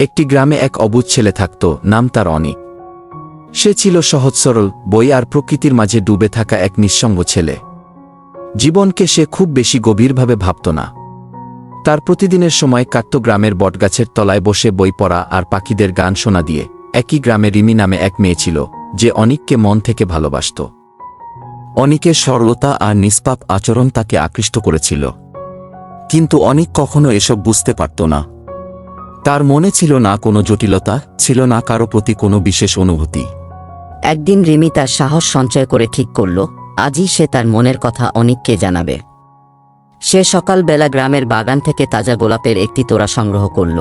একটি গ্রামে এক অবুজ ছেলে থাকত, নাম তার অনিক সে ছিল সহজ সরল, বই আর প্রকৃতির মাঝে ডুবে থাকা এক নিঃসঙ্গ ছেলে। জীবনকে সে খুব বেশি গভীরভাবে ভাবত না। তার প্রতিদিনের সময় কাটত গ্রামের বটগাছের তলায় বসে বই পড়া আর পাখিদের গান শোনা দিয়ে। একই গ্রামে রিমি নামে এক মেয়ে ছিল, যে অনিককে মন থেকে ভালোবাসত। অনিকের সরলতা আর নিষ্পাপ আচরণ তাকে আকৃষ্ট করেছিল। কিন্তু অনিক কখনো এসব বুঝতে পারত না। তার মনে ছিল না কোনো জটিলতা ছিল না কারও প্রতি কোনো বিশেষ অনুভূতি। একদিন রিমি তার সাহস সঞ্চয় করে ঠিক করল আজই সে তার মনের কথা অনেককে জানাবে। সে সকালবেলা গ্রামের বাগান থেকে তাজা গোলাপের একটি তোড়া সংগ্রহ করল।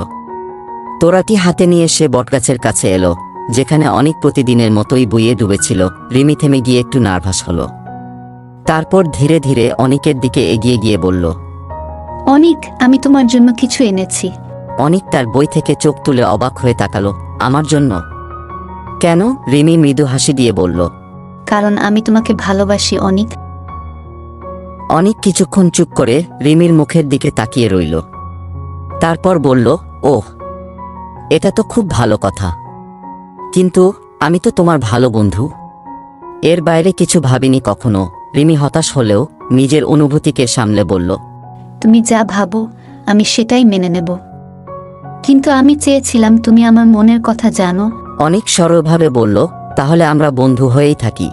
তোড়াটি হাতে নিয়ে সে বটগাছের কাছে এলো যেখানে অনেক প্রতিদিনের মতোই বইয়ে ডুবেছিল। রিমি থেমে গিয়ে একটু নার্ভাস হলো। তারপর ধীরে ধীরে অনেকের দিকে এগিয়ে গিয়ে বলল অনিক আমি তোমার জন্য কিছু এনেছি। অনিক তার বই থেকে চোখ তুলে অবাক হয়ে তাকালো। আমার জন্য? কেন? রিমি মৃদু হাসি দিয়ে বলল। কারণ আমি তোমাকে ভালোবাসি অনিক। অনেক কিছুক্ষণ চুপ করে রিমির মুখের দিকে তাকিয়ে রইল। তারপর বলল ওহ এটা তো খুব ভালো কথা। কিন্তু আমি তো তোমার ভালো বন্ধু। এর বাইরে কিছু ভাবিনি কখনো। রিমি হতাশ হলেও নিজের অনুভূতিকে সামলে বলল তুমি যা ভাবো আমি সেটাই মেনে নেব। কিন্তু আমি চেয়েছিলাম তুমি আমার মনের কথা জানো। অনেক সরলভাবে বলল তাহলে আমরা বন্ধু হয়েই থাকি।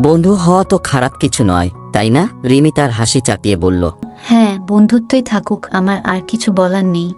বন্ধু হওয়া তো খারাপ কিছু নয় তাই না? রিমি তার হাসি চাপিয়ে বলল হ্যাঁ বন্ধুত্বই থাকুক আমার আর কিছু বলার নেই।